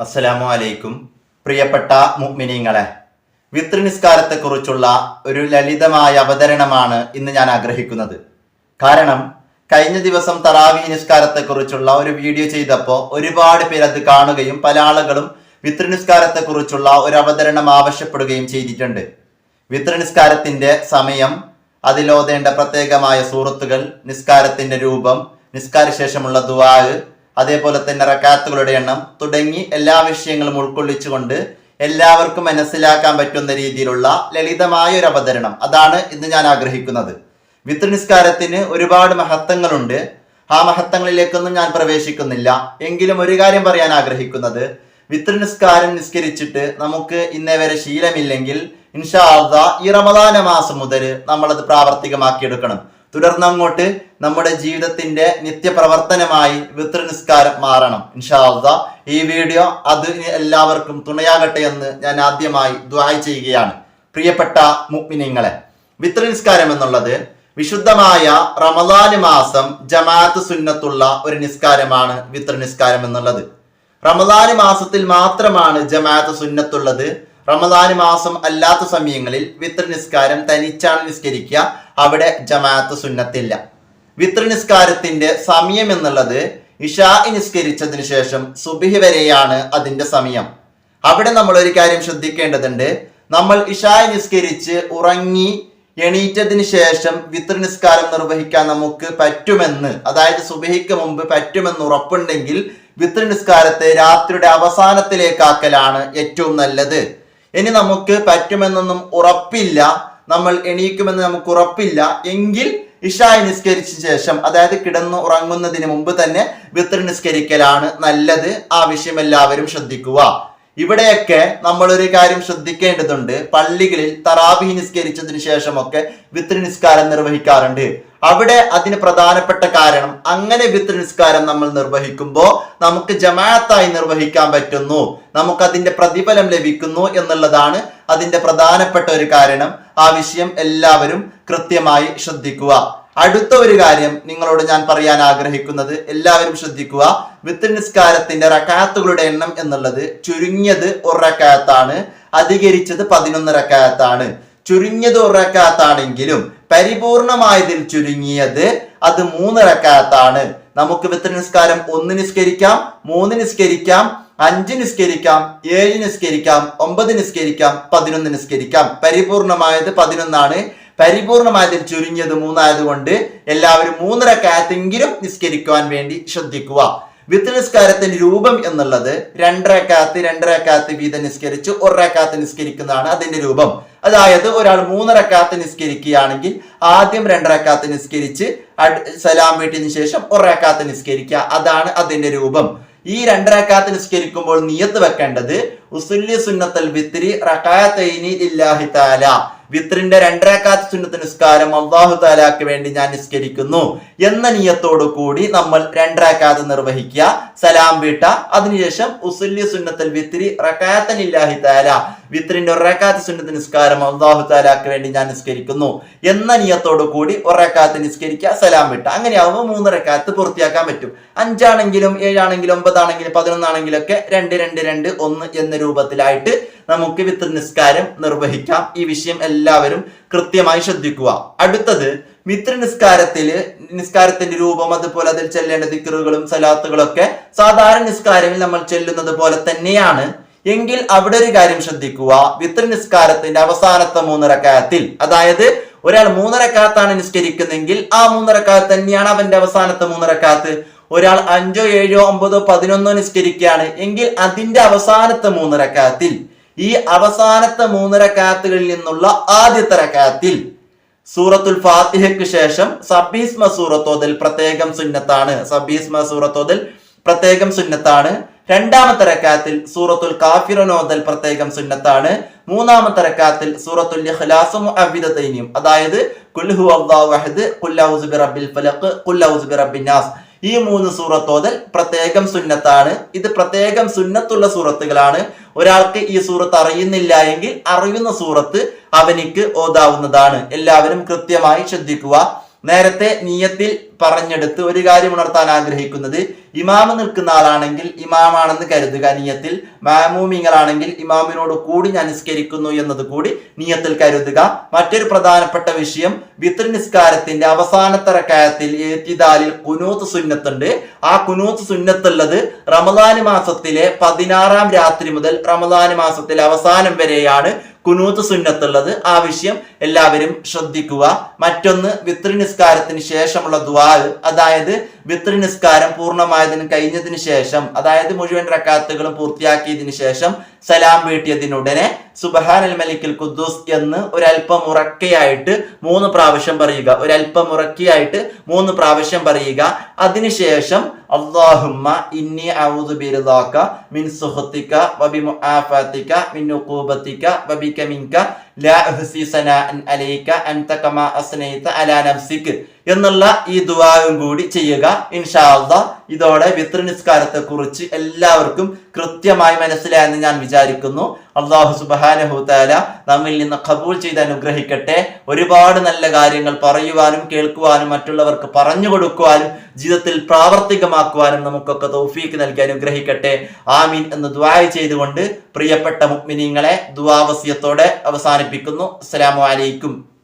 അസ്സലാമു അലൈക്കും പ്രിയപ്പെട്ട മുഅ്മിനീങ്ങളെ വിത്രി നിസ്കാരത്തെക്കുറിച്ചുള്ള ഒരു ലളിതമായ അവതരണമാണ് ഇന്ന് ഞാൻ ആഗ്രഹിക്കുന്നത്. കാരണം കഴിഞ്ഞ ദിവസം തറാവി നിസ്കാരത്തെക്കുറിച്ചുള്ള ഒരു വീഡിയോ ചെയ്തപ്പോൾ ഒരുപാട് പേര് അത് കാണുകയും പല ആളുകളും വിത്രി നിസ്കാരത്തെക്കുറിച്ചുള്ള ഒരു അവതരണം ആവശ്യപ്പെടുകയും ചെയ്തിട്ടുണ്ട്. വിത്രി നിസ്കാരത്തിന്റെ സമയം അതിലോതേണ്ട പ്രത്യേകമായ സൂറത്തുകൾ നിസ്കാരത്തിന്റെ രൂപം നിസ്കാര ശേഷമുള്ള ദുവാഗ് അതേപോലെ തന്നെ റക്കാത്തുകളുടെ എണ്ണം തുടങ്ങി എല്ലാ വിഷയങ്ങളും ഉൾക്കൊള്ളിച്ചുകൊണ്ട് എല്ലാവർക്കും മനസ്സിലാക്കാൻ പറ്റുന്ന രീതിയിലുള്ള ലളിതമായ ഒരു അവതരണം അതാണ് ഇന്ന് ഞാൻ ആഗ്രഹിക്കുന്നത്. വിത്ത് നിസ്കാരത്തിന് ഒരുപാട് മഹത്വങ്ങളുണ്ട്. ആ മഹത്വങ്ങളിലേക്കൊന്നും ഞാൻ പ്രവേശിക്കുന്നില്ല. എങ്കിലും ഒരു കാര്യം പറയാൻ ആഗ്രഹിക്കുന്നത്. വിത്ത് നിസ്കാരം നിസ്കരിച്ചിട്ട് നമുക്ക് ഇന്നേ വരെ ശീലമില്ലെങ്കിൽ ഇൻഷാ ഈ റമദാന മാസം മുതൽ നമ്മളത് പ്രാവർത്തികമാക്കിയെടുക്കണം. തുടർന്ന് അങ്ങോട്ട് നമ്മുടെ ജീവിതത്തിന്റെ നിത്യപ്രവർത്തനമായി വിത്ര നിസ്കാരം മാറണം. ഇൻഷാ അള്ളാ ഈ വീഡിയോ അത് എല്ലാവർക്കും തുണയാകട്ടെ എന്ന് ഞാൻ ആദ്യമായി ദ്വായ് ചെയ്യുകയാണ്. പ്രിയപ്പെട്ട മുഗ്മിനിങ്ങളെ വിത്ര നിസ്കാരം എന്നുള്ളത് വിശുദ്ധമായ റമദാന് മാസം ജമാഅത്ത് സുന്നത്തുള്ള ഒരു നിസ്കാരമാണ് വിത്ര നിസ്കാരം എന്നുള്ളത്. റമദാന് മാസത്തിൽ മാത്രമാണ് ജമാഅത്ത് സുന്നത്തുള്ളത്. റമദാന് മാസം അല്ലാത്ത സമയങ്ങളിൽ വിത്ര നിസ്കാരം തനിച്ചാണ് നിസ്കരിക്കുക. അവിടെ ജമാഅത്ത് സുന്നത്തില്ല. വിത്ര നിസ്കാരത്തിന്റെ സമയം എന്നുള്ളത് ഇഷാ നിസ്കരിച്ചതിന് ശേഷം സുബിഹി വരെയാണ് അതിന്റെ സമയം. അവിടെ നമ്മൾ ഒരു കാര്യം ശ്രദ്ധിക്കേണ്ടതുണ്ട്. നമ്മൾ ഇഷാ നിസ്കരിച്ച് ഉറങ്ങി എണീറ്റതിന് ശേഷം വിത്ര നിസ്കാരം നിർവഹിക്കാൻ നമുക്ക് പറ്റുമെന്ന് അതായത് സുബഹിക്ക് മുമ്പ് പറ്റുമെന്ന് ഉറപ്പുണ്ടെങ്കിൽ വിത്ര നിസ്കാരത്തെ രാത്രിയുടെ അവസാനത്തിലേക്കാക്കലാണ് ഏറ്റവും നല്ലത്. ഇനി നമുക്ക് പറ്റുമെന്നൊന്നും ഉറപ്പില്ല. നമ്മൾ എണീക്കുമെന്ന് നമുക്ക് ഉറപ്പില്ല. എങ്കിൽ ഇഷായി നിസ്കരിച്ച ശേഷം അതായത് കിടന്നു ഉറങ്ങുന്നതിന് മുമ്പ് തന്നെ വിത്ര നിസ്കരിക്കലാണ് നല്ലത്. ആ വിഷയം എല്ലാവരും ശ്രദ്ധിക്കുക. ഇവിടെയൊക്കെ നമ്മളൊരു കാര്യം ശ്രദ്ധിക്കേണ്ടതുണ്ട്. പള്ളികളിൽ തറാബി നിസ്കരിച്ചതിന് ശേഷമൊക്കെ വിത്ര നിസ്കാരം നിർവഹിക്കാറുണ്ട്. അവിടെ അതിന് പ്രധാനപ്പെട്ട കാരണം അങ്ങനെ വിത്ര നിസ്കാരം നമ്മൾ നിർവഹിക്കുമ്പോൾ നമുക്ക് ജമാഅത്തായി നിർവഹിക്കാൻ പറ്റുന്നു. നമുക്ക് അതിന്റെ പ്രതിഫലം ലഭിക്കുന്നു എന്നുള്ളതാണ് അതിന്റെ പ്രധാനപ്പെട്ട ഒരു കാരണം. ആ വിഷയം എല്ലാവരും കൃത്യമായി ശ്രദ്ധിക്കുക. അടുത്ത ഒരു കാര്യം നിങ്ങളോട് ഞാൻ പറയാൻ ആഗ്രഹിക്കുന്നത് എല്ലാവരും ശ്രദ്ധിക്കുക. വിത്ത് നിസ്കാരത്തിന്റെ റക്കാത്തുകളുടെ എണ്ണം എന്നുള്ളത് ചുരുങ്ങിയത് ഒരു അധികരിച്ചത് പതിനൊന്ന് റക്കാത്താണ്. ചുരുങ്ങിയത് ഒരു പരിപൂർണമായതിൽ ചുരുങ്ങിയത് അത് മൂന്ന് റക്കാത്താണ്. നമുക്ക് വിത്ത് നിസ്കാരം ഒന്ന് നിസ്കരിക്കാം മൂന്ന് നിസ്കരിക്കാം അഞ്ച് നിസ്കരിക്കാം ഏഴ് നിസ്കരിക്കാം ഒമ്പത് നിസ്കരിക്കാം പതിനൊന്ന് നിസ്കരിക്കാം. പരിപൂർണമായത് പതിനൊന്നാണ്. പരിപൂർണമായതിൽ ചുരുങ്ങിയത് മൂന്നായതുകൊണ്ട് എല്ലാവരും മൂന്നര കാത്തെങ്കിലും നിസ്കരിക്കുവാൻ വേണ്ടി ശ്രദ്ധിക്കുക. വിത്ത് നിസ്കാരത്തിന്റെ രൂപം എന്നുള്ളത് രണ്ടര കാത്ത് രണ്ടര കാത്ത് വീതം നിസ്കരിച്ച് ഒരക്കാത്ത് നിസ്കരിക്കുന്നതാണ് അതിന്റെ രൂപം. അതായത് ഒരാൾ മൂന്നര കാത്ത് നിസ്കരിക്കുകയാണെങ്കിൽ ആദ്യം രണ്ടര കാത്ത് നിസ്കരിച്ച് സലാം വീട്ടിന് ശേഷം ഒരക്കാത്ത് നിസ്കരിക്കുക. അതാണ് അതിന്റെ രൂപം. ഈ രണ്ടരക്കാത്ത് നിസ്കരിക്കുമ്പോൾ നിയത്ത് വെക്കേണ്ടത് ഉസുല്യ സുന്നത്തൽ വിത്തിരി റക്കാത്തൈനി ഇല്ലാഹി താല വിത്രിന്റെ രണ്ടരക്കാത്ത് സുന്നത്ത് നിസ്കാരം അള്ളാഹു താലാക്ക് വേണ്ടി ഞാൻ നിസ്കരിക്കുന്നു എന്ന നിയത്തോടു കൂടി നമ്മൾ രണ്ടരക്കാത്ത് നിർവഹിക്കുക സലാം വീട്ട അതിനുശേഷം ഉസുല്യ സുന്നത്തൽ വിത്രി റക്കാത്തനില്ലാഹി താല വിത്രിന്റെ ഒരേക്കാത്ത സുന്നത്ത് നിസ്കാരം അള്ളാഹു താലാക്ക് വേണ്ടി ഞാൻ നിസ്കരിക്കുന്നു. എന്ന നിയത്തോടു കൂടി ഒരേക്കാത്ത് നിസ്കരിക്കുക സലാം വിട്ട അങ്ങനെയാവുമ്പോൾ മൂന്നരക്കാത്ത് പൂർത്തിയാക്കാൻ പറ്റും. അഞ്ചാണെങ്കിലും ഏഴാണെങ്കിലും ഒമ്പതാണെങ്കിലും പതിനൊന്നാണെങ്കിലും ഒക്കെ രണ്ട് രണ്ട് രണ്ട് ഒന്ന് എന്ന രൂപത്തിലായിട്ട് നമുക്ക് വിത്ത് നിസ്കാരം നിർവഹിക്കാം. ഈ വിഷയം എല്ലാവരും കൃത്യമായി ശ്രദ്ധിക്കുക. അടുത്തത് മിത്ര നിസ്കാരത്തിൽ നിസ്കാരത്തിന്റെ രൂപം അതുപോലെ അതിൽ ചെല്ലേണ്ട ദിക്കറുകളും സലാത്തുകളൊക്കെ സാധാരണ നിസ്കാരങ്ങളിൽ നമ്മൾ ചെല്ലുന്നത് പോലെ തന്നെയാണ് എങ്കിൽ അവിടെ ഒരു കാര്യം ശ്രദ്ധിക്കുക. വിത്ര നിസ്കാരത്തിന്റെ അവസാനത്തെ മൂന്നരക്കാലത്തിൽ അതായത് ഒരാൾ മൂന്നരക്കാലത്താണ് നിസ്കരിക്കുന്നെങ്കിൽ ആ മൂന്നരക്കാലത്ത് തന്നെയാണ് അവന്റെ അവസാനത്തെ മൂന്നരക്കാലത്ത് ഒരാൾ അഞ്ചോ ഏഴോ ഒമ്പതോ പതിനൊന്നോ നിസ്കരിക്കുകയാണ് എങ്കിൽ അതിന്റെ അവസാനത്തെ മൂന്നരക്കാലത്തിൽ ഈ അവസാനത്തെ മൂന്നരക്കാലത്തുകളിൽ നിന്നുള്ള ആദ്യത്തെ റക്കാത്തിൽ സൂറത്തുൽ ഫാത്തിഹയ്ക്ക് ശേഷം സബീസ്മ സൂറത്തോതിൽ പ്രത്യേകം സുന്നത്താണ്. സബീസ്മ സൂറത്തോതിൽ പ്രത്യേകം സുന്നത്താണ്. രണ്ടാമത്തെ റക്കാത്തിൽ സൂറത്തുൽ കാഫിറനോദൽ പ്രത്യേകം സുന്നത്താണ്. മൂന്നാമത്തെ റക്കാത്തിൽ സൂറത്തുൽ ഇഖ്ലാസും അവിദതൈനിയും അതായത് കുൽഹു അള്ളാഹു ഖുൽ കുല്ലൗസ് ബിറബ്ബിൽ ഫലഖ് കുല്ലൗസ് ബിറബ്ബിൻ നാസ് ഈ മൂന്ന് സൂറത്തോതൽ പ്രത്യേകം സുന്നത്താണ്. ഇത് പ്രത്യേകം സുന്നത്തുള്ള സൂറത്തുകളാണ്. ഒരാൾക്ക് ഈ സൂറത്ത് അറിയുന്നില്ല എങ്കിൽ അറിയുന്ന സൂറത്ത് അവനിക്ക് ഓതാവുന്നതാണ്. എല്ലാവരും കൃത്യമായി ശ്രദ്ധിക്കുക. നേരത്തെ നീയത്തിൽ പറഞ്ഞെടുത്ത് ഒരു കാര്യം ഉണർത്താൻ ആഗ്രഹിക്കുന്നത് ഇമാമ് നിൽക്കുന്ന ആളാണെങ്കിൽ ഇമാമാണെന്ന് കരുതുക നിയത്തിൽ. മാമൂമിങ്ങളാണെങ്കിൽ ഇമാമിനോട് കൂടി ഞാൻ നിസ്കരിക്കുന്നു എന്നത് കൂടി നിയത്തിൽ കരുതുക. മറ്റൊരു പ്രധാനപ്പെട്ട വിഷയം വിത്ര നിസ്കാരത്തിന്റെ അവസാനത്തെ റക്കായത്തിൽ ഏത്തിദാലിൽ കുനൂത്ത് സുന്നത്തുണ്ട്. ആ കുനൂത്ത് സുന്നത്തുള്ളത് റമദാൻ മാസത്തിലെ പതിനാറാം രാത്രി മുതൽ റമദാൻ മാസത്തിലെ അവസാനം വരെയാണ് കുനൂത്ത് സുന്നത്തുള്ളത്. ആ വിഷയം എല്ലാവരും ശ്രദ്ധിക്കുക. മറ്റൊന്ന് വിത്ര നിസ്കാരത്തിന് ശേഷമുള്ള ദുആ അതായത് വിത്ര നിസ്കാരം പൂർണമായതിന് കഴിഞ്ഞതിന് ശേഷം അതായത് മുഴുവൻ റക്കാത്തുകളും പൂർത്തിയാക്കിയതിനു ശേഷം സലാം വീട്ടിയതിനുടനെ സുബഹാനൽ മലിക്കൽ ഖുദ്ദൂസ് എന്ന് ഒരല്പം ഉറക്കെയായിട്ട് മൂന്ന് പ്രാവശ്യം പറയുക. ഒരല്പം ഉറക്കെയായിട്ട് മൂന്ന് പ്രാവശ്യം പറയുക. അതിനുശേഷം ഇന്നി മിൻ വബി മിൻ വബിക ലാ അലൈക അൻത കമാ അസ്നൈത അലാ നഫ്സിക എന്നുള്ള ഈ ദുആവും കൂടി ചെയ്യുക. ഇൻഷാ അല്ലാഹ് ഇതോടെ വിത്ര നിസ്കാരത്തെ കുറിച്ച് എല്ലാവർക്കും കൃത്യമായി മനസ്സിലായെന്ന് ഞാൻ വിചാരിക്കുന്നു. അള്ളാഹു സുബാനഹു താല നമ്മിൽ നിന്ന് കബൂൾ ചെയ്ത് അനുഗ്രഹിക്കട്ടെ. ഒരുപാട് നല്ല കാര്യങ്ങൾ പറയുവാനും കേൾക്കുവാനും മറ്റുള്ളവർക്ക് പറഞ്ഞു കൊടുക്കുവാനും ജീവിതത്തിൽ പ്രാവർത്തികമാക്കുവാനും നമുക്കൊക്കെ തൗഫീക്ക് നൽകി അനുഗ്രഹിക്കട്ടെ. ആമീൻ എന്ന് ദ്വായ ചെയ്തുകൊണ്ട് പ്രിയപ്പെട്ട മുക്മിനിങ്ങളെ ദുവാവസ്യത്തോടെ അവസാനിപ്പിക്കുന്നു. അസ്സലാമു അലൈക്കും.